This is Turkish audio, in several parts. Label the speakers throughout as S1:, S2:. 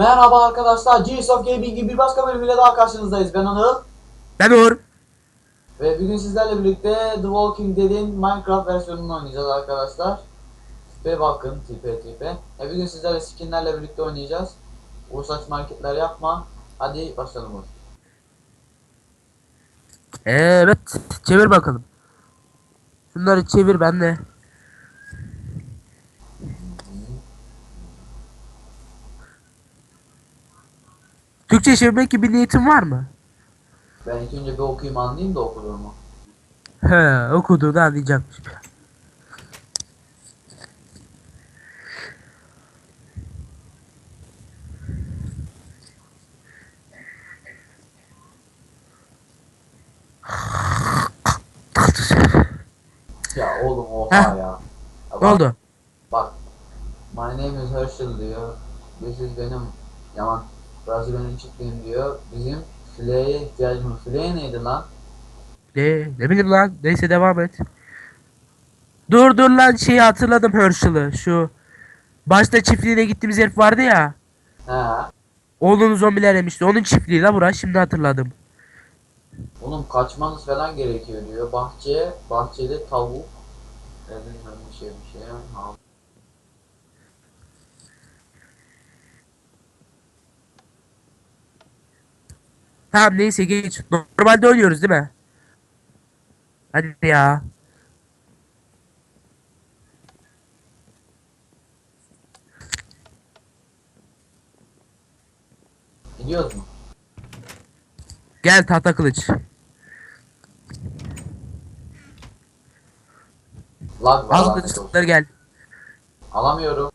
S1: Merhaba arkadaşlar, G's of Gaming'in bir başka bölümüyle daha karşınızdayız. Ben Anıl.
S2: Ben Uğur.
S1: Ve bugün sizlerle birlikte The Walking Dead'in Minecraft versiyonunu oynayacağız arkadaşlar. Tipe bakın, tipe tipe. E bugün sizlerle skinlerle birlikte oynayacağız. Uğur saçma hareketler yapma. Hadi başlayalım Uğur.
S2: Evet. Çevir bakalım. Şunları çevir ben de. Türkçe çevirmek gibi niyetin var mı?
S1: Ben ilk önce bir okuyayım anlayayım da okuduğumu.
S2: He, okuduğunu anlayacakmış.
S1: Ya oğlum oha ya. Ya
S2: Ne
S1: bak-
S2: oldu?
S1: Bak. My name is Herschel diyor. This is benim yaman. Burası benim çiftliğim diyor. Bizim fileye ihtiyacımız. Fileye neydi lan?
S2: Ne, ne bileyim lan. Neyse devam et. Dur dur lan şeyi hatırladım Herschel'ı. Şu başta çiftliğine gittiğimiz herif vardı ya.
S1: He.
S2: Oğlunu zombiler yemişti. Onun çiftliği la bura. Şimdi hatırladım.
S1: Oğlum kaçmanız falan gerekiyor diyor. Bahçe, bahçede tavuk. Bilmem bir şey bir şey. Ha.
S2: Tamam neyse geç. Normalde oynuyoruz değil mi? Hadi ya.
S1: Gidiyoruz mu?
S2: Gel tahta kılıç.
S1: Lag var
S2: Al kılıçları gel.
S1: Alamıyorum.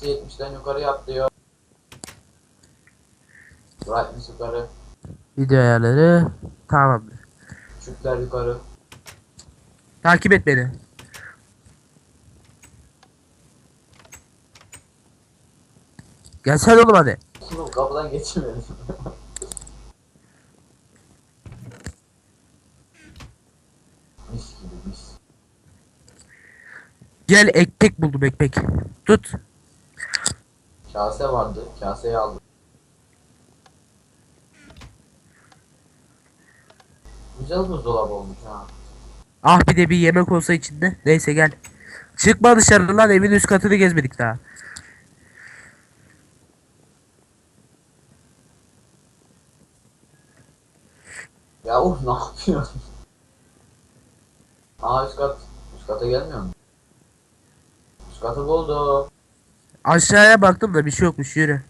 S1: Brightness'ı 70'den yukarı yap diyor. Brightness yukarı.
S2: Video ayarları. Tamamdır.
S1: Küçükler yukarı.
S2: Takip et beni. Gelsene oğlum hadi.
S1: Oğlum kapıdan geçemedim. mis gibi mis.
S2: Gel ekmek buldum ekmek. Tut.
S1: Kase vardı. Kaseyi aldım. Güzel buzdolabı olmuş ha.
S2: Ah bir de bir yemek olsa içinde. Neyse gel. Çıkma dışarı lan evin üst katını gezmedik daha.
S1: Ya uh ne yapıyorsun? Aa üst kat. Üst kata gelmiyor mu? Üst katı buldum.
S2: Aşağıya baktım da bir şey yokmuş yürü.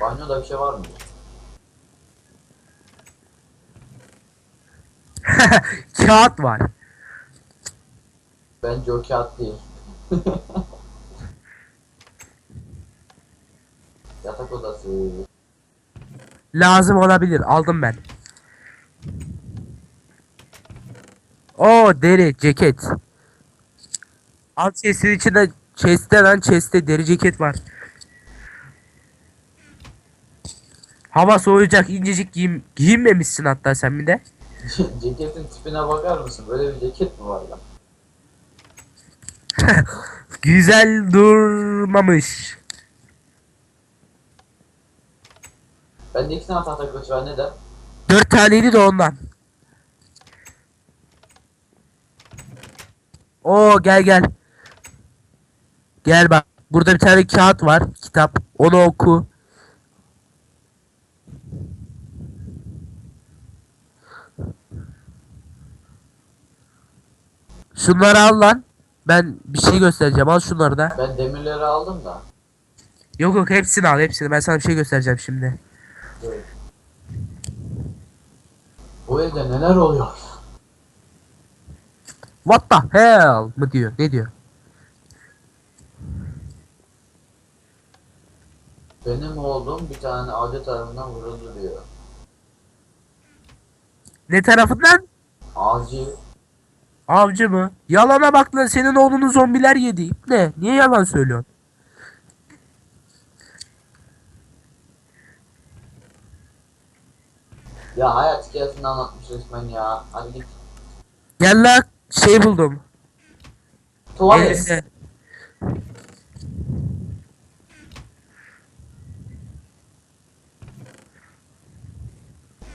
S1: Banyoda bir şey var mı?
S2: Kağıt var.
S1: Bence o kağıt değil. Yatak odası.
S2: Lazım olabilir. Aldım ben. O deri ceket. Alt chest'in içinde chest'te lan chest'te deri ceket var. Hava soğuyacak incecik giyim giyinmemişsin hatta sen bir de.
S1: Ceketin tipine bakar mısın? Böyle bir ceket mi var lan?
S2: Güzel durmamış.
S1: Bende iki tane tahta kılıç var neden?
S2: Dört taneydi de ondan. Oo gel gel. Gel bak. Burada bir tane kağıt var. Kitap. Onu oku. Şunları al lan. Ben bir şey göstereceğim. Al şunları da.
S1: Ben demirleri aldım da.
S2: Yok yok hepsini al hepsini. Ben sana bir şey göstereceğim şimdi.
S1: Bu evde neler oluyor?
S2: What the hell mı diyor? Ne diyor?
S1: Benim oğlum bir tane avcı tarafından vuruldu diyor.
S2: Ne tarafından?
S1: Avcı.
S2: Avcı mı? Yalana bak lan senin oğlunu zombiler yedi. Ne? Niye yalan söylüyorsun?
S1: Ya hayat hikayesini anlatmış resmen ya. Hadi git.
S2: Gel lan şey buldum.
S1: Tuvalet.
S2: Elbise.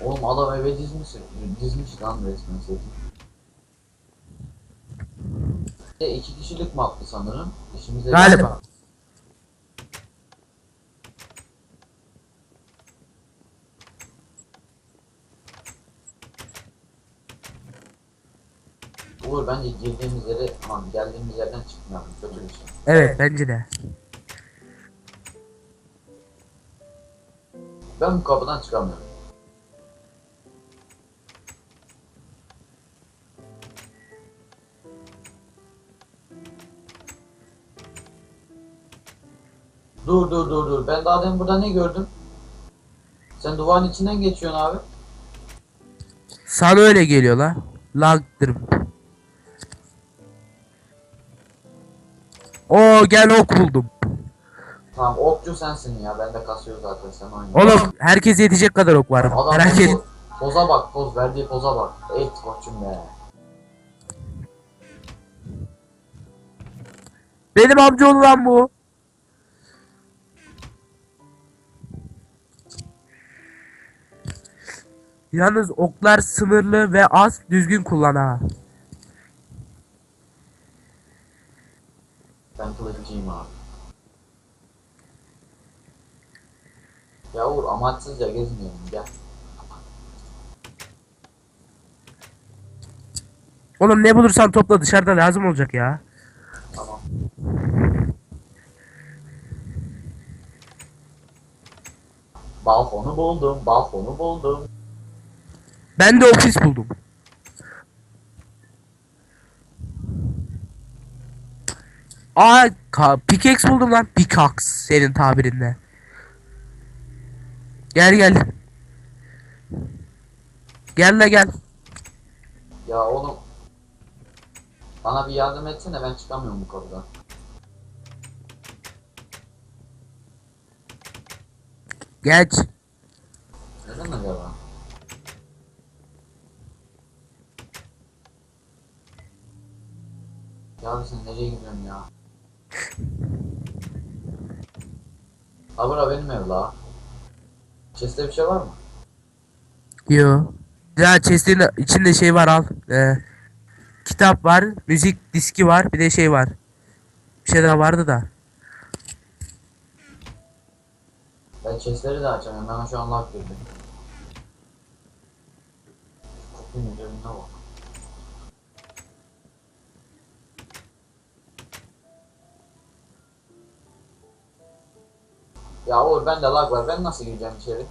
S1: Oğlum adam eve dizmiş, dizmiş lan resmen seti. E, iki kişilik maptı sanırım. İşimize
S2: Galiba.
S1: Uğur bence girdiğimiz yere, aman geldiğimiz yerden çıkmayalım. Kötü bir şey.
S2: Evet bence de.
S1: Ben bu kapıdan çıkamıyorum. Dur dur dur dur. Ben daha demin burada ne gördüm? Sen duvarın içinden geçiyorsun abi.
S2: Sana öyle geliyor la. Lagdır. Oo gel ok buldum.
S1: Tamam okçu sensin ya. Ben de kasıyor zaten sen oynuyorsun.
S2: Oğlum herkes yetecek kadar ok var.
S1: Adam
S2: Merak et.
S1: poz- poza bak poz verdiği poza bak. Evet koçum be.
S2: Benim amcaoğlu lan bu. Yalnız oklar sınırlı ve az düzgün kullan ha.
S1: Ben kılıççıyım abi. Ya Uğur amaçsızca gezmiyorum gel.
S2: Oğlum ne bulursan topla dışarıda lazım olacak ya.
S1: Tamam. Balkonu buldum, balkonu buldum.
S2: Ben de ofis buldum. Aa ka- pickaxe buldum lan. Pickaxe senin tabirinde. Gel gel. Gel la gel.
S1: Ya oğlum. Bana bir yardım etsene ben çıkamıyorum bu kapıdan.
S2: Geç.
S1: Neden acaba? Ya sen nereye gidiyorsun ya? Ha bura benim ev la. Chest'te bir şey var mı?
S2: Yo. Ya chest'in içinde şey var al. Ee, kitap var, müzik diski var, bir de şey var. Bir şey daha vardı da.
S1: Ben chest'leri de açamıyorum. Bana şu an lag girdi. Kutunun üzerinde bak. Ya Uğur bende lag var. Ben nasıl gireceğim içeri?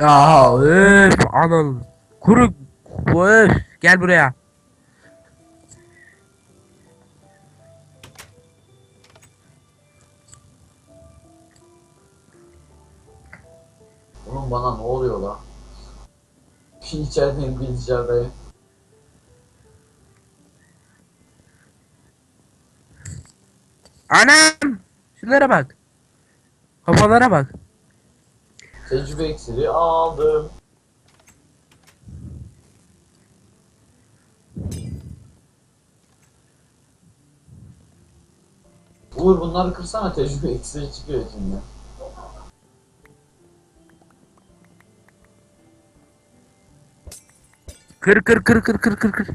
S2: Ya öf anıl. Kuru öf gel buraya.
S1: Oğlum bana ne oluyor la? Bir içerideyim bir dışarıdayım.
S2: Anam! Şunlara bak. Kafalara bak.
S1: Tecrübe iksiri aldım. Uğur bunları kırsana tecrübe iksiri çıkıyor içinde.
S2: Kır kır kır kır kır kır kır.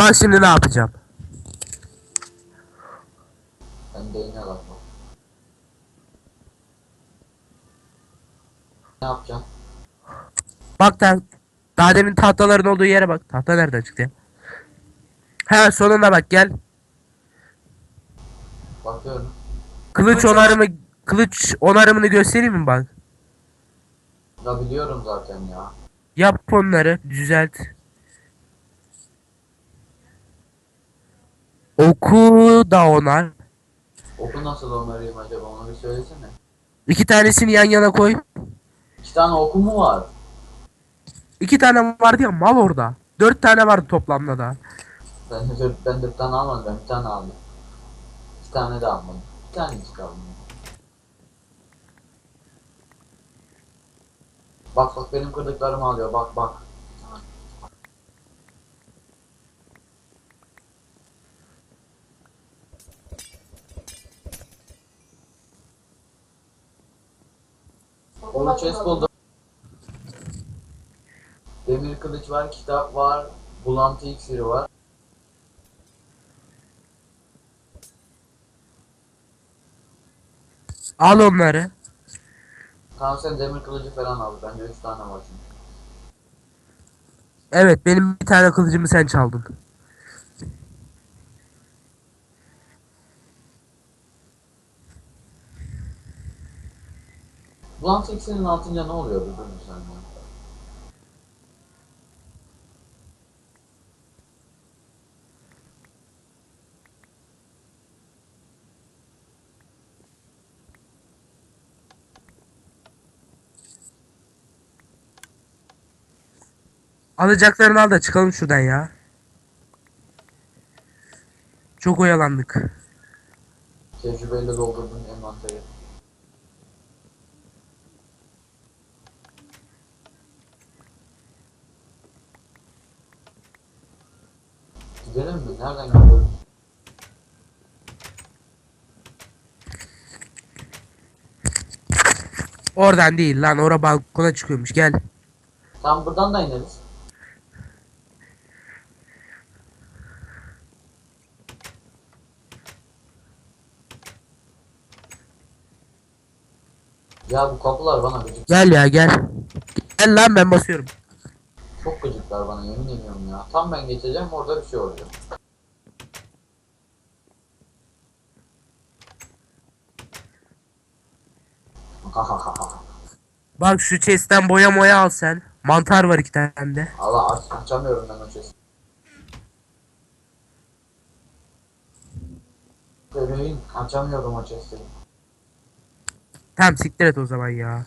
S2: Bak şimdi ne yapacağım.
S1: Ben beyne laf var. Ne yapacağım?
S2: Bak da daha demin tahtaların olduğu yere bak. Tahta nereden çıktı ya? He sonuna bak gel.
S1: Bakıyorum.
S2: Kılıç onarımı kılıç onarımını göstereyim mi bak.
S1: Ya biliyorum zaten ya.
S2: Yap onları düzelt. Oku da onar.
S1: Oku nasıl onarayım acaba onu bir söylesene.
S2: İki tanesini yan yana koy.
S1: İki tane oku mu var?
S2: İki tane vardı ya mal orada. Dört tane vardı toplamda da.
S1: Ben dört, ben dört tane almadım ben bir tane aldım. İki tane de almadım. Bir tane aldım. Bak bak benim kırdıklarımı alıyor bak bak. Onu chest buldum. Demir kılıç var, kitap var, bulantı iksiri var.
S2: Al onları.
S1: Tamam sen demir kılıcı falan al. Bende 3 tane var çünkü.
S2: Evet benim bir tane kılıcımı sen çaldın.
S1: Bulantı iksirinin altınca ne oluyor bir durun sen ya.
S2: Alacaklarını al da çıkalım şuradan ya. Çok oyalandık.
S1: Tecrübeyle doldurdun envanteri. Gidelim mi? Nereden gidiyoruz?
S2: Oradan değil lan ora balkona çıkıyormuş gel.
S1: Tam buradan da ineriz. Ya bu kapılar bana gıcık.
S2: Gel ya gel. Gel lan ben basıyorum.
S1: Gıcıklar bana yemin ediyorum ya. Tam ben geçeceğim orada bir şey oluyor.
S2: Bak şu chest'ten boya moya al sen. Mantar var iki tane de.
S1: Allah aç, açamıyorum ben o chest'i. Bebeğim açamıyorum o chest'i.
S2: Tamam siktir et o zaman ya.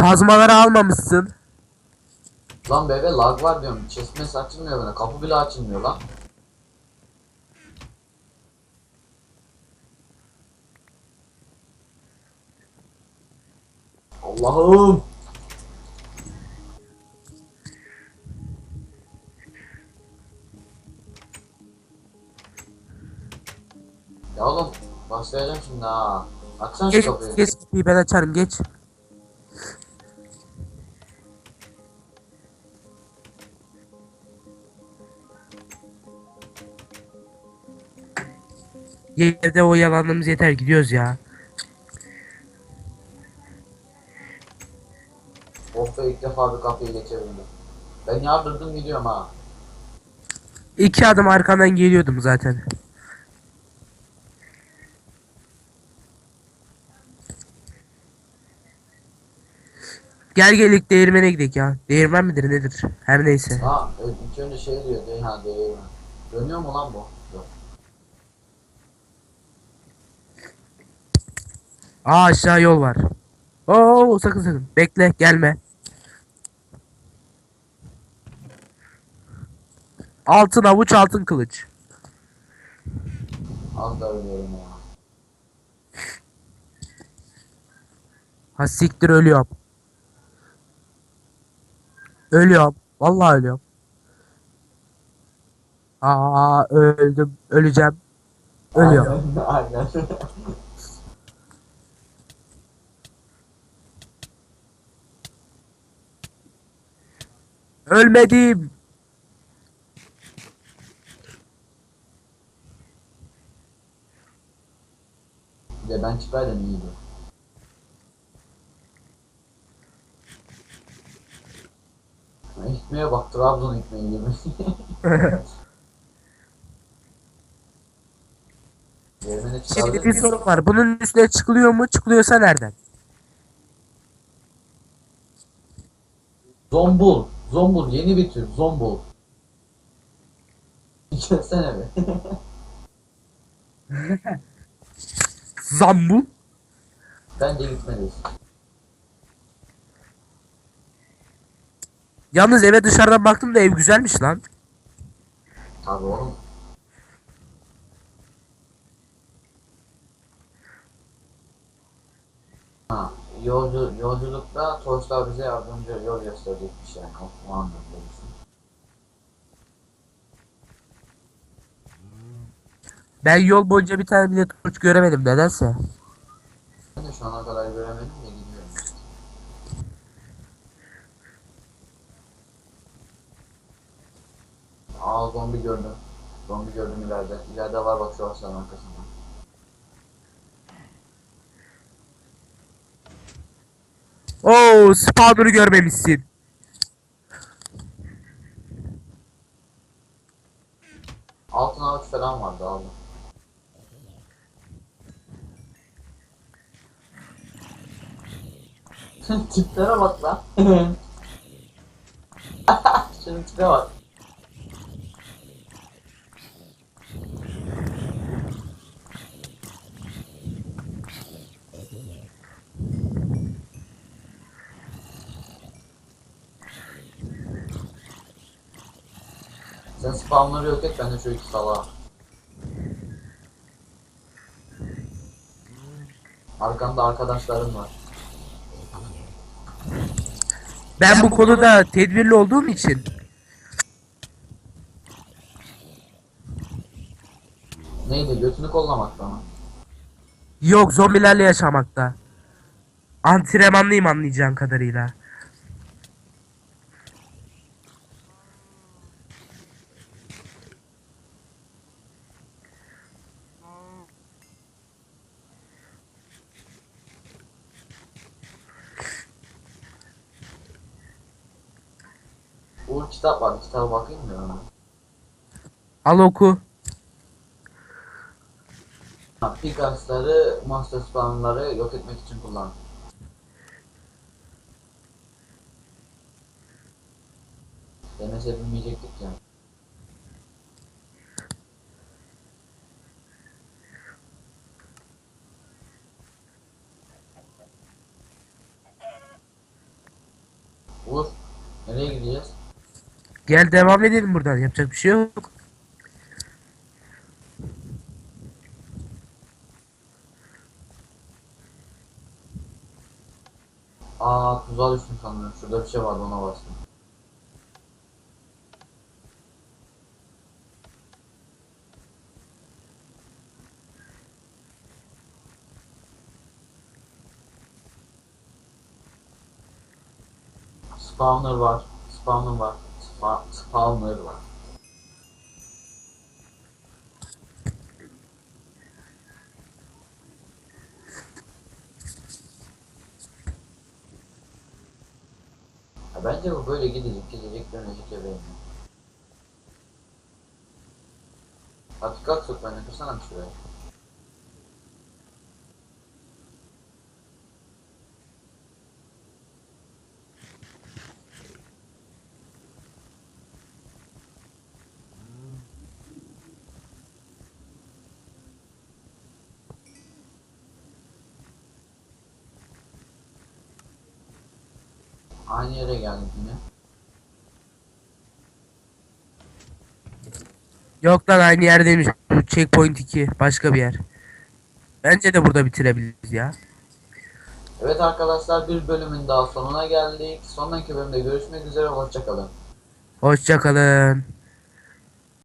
S2: Kazmaları almamışsın.
S1: Lan bebe lag var diyorum. Chest açılmıyor bana. Kapı bile açılmıyor lan. Allah'ım. Ya oğlum başlayacağım şimdi ha. Açsana şu
S2: Geç,
S1: kapıyı.
S2: geç kapıyı ben açarım geç. Yerde oyalandığımız yeter gidiyoruz ya.
S1: Of be ilk defa bir kapıyı geçebildim. Ben yardırdım gidiyorum ha.
S2: İki adım arkandan geliyordum zaten. Gel gelik değirmene gidelim ya. Değirmen midir nedir? Her neyse.
S1: Ha evet, ilk önce şey diyor ha değil. Dönüyor mu lan bu? Yok.
S2: Aa aşağı yol var. Oo sakın sakın. Bekle gelme. Altın avuç altın kılıç.
S1: Az da ölüyorum ya.
S2: Ha siktir ölüyorum. Ölüyorum. Vallahi ölüyorum. Aa öldüm. Öleceğim. Ölüyorum.
S1: Aynen. Aynen.
S2: Ölmedim.
S1: De ben çıkaydım iyiydi. Ekmeğe bak Trabzon ekmeği gibi.
S2: Şimdi bir sorun var. Bunun üstüne çıkılıyor mu? Çıkılıyorsa nereden?
S1: Zombul. Zombul yeni bir tür. Zombul. Gelsene be.
S2: Zambu.
S1: Bence gitmeliyiz.
S2: Yalnız eve dışarıdan baktım da ev güzelmiş lan.
S1: Tabii oğlum. Ha, yolcu, yolculukta Torçlar bize yardımcı yol gösterecekmiş yani. O, anlamda.
S2: Ben yol boyunca bir tane bile torç göremedim nedense.
S1: Ben de şu ana kadar göremedim de gidiyorum. Aa zombi gördüm. Zombi gördüm ileride. İleride var bak şu ağaçların arkasında.
S2: Oo spawner'ı görmemişsin.
S1: Altın ağaç falan vardı abi. Tiplere bak lan. Şunun tipe bak. Sen spawnları yok et ben de şu iki salağa. Arkamda arkadaşlarım var.
S2: Ben bu konuda tedbirli olduğum için
S1: Neydi götünü kollamakta mı?
S2: yok zombilerle yaşamakta. Antrenmanlıyım anlayacağın kadarıyla.
S1: Uğur kitap var kitaba bakayım mı?
S2: Al oku.
S1: Ha, monster spawnları yok etmek için kullan. Demese bilmeyecektik ya. Uğur, nereye gideceğiz?
S2: Gel devam edelim buradan. Yapacak bir şey yok.
S1: Aa tuzağa düştüm sanırım. Şurada bir şey vardı ona bastım. Spawner var. Spawner var. Spa spawner var. Bence bu böyle gidecek, gidecek, dönecek eve. Hadi kalk sok beni, kırsana bir şuraya. Aynı yere geldik yine.
S2: Yok lan aynı yerdeymiş. Checkpoint 2. Başka bir yer. Bence de burada bitirebiliriz ya.
S1: Evet arkadaşlar bir bölümün daha sonuna geldik. Sonraki bölümde görüşmek üzere, hoşçakalın.
S2: Hoşçakalın.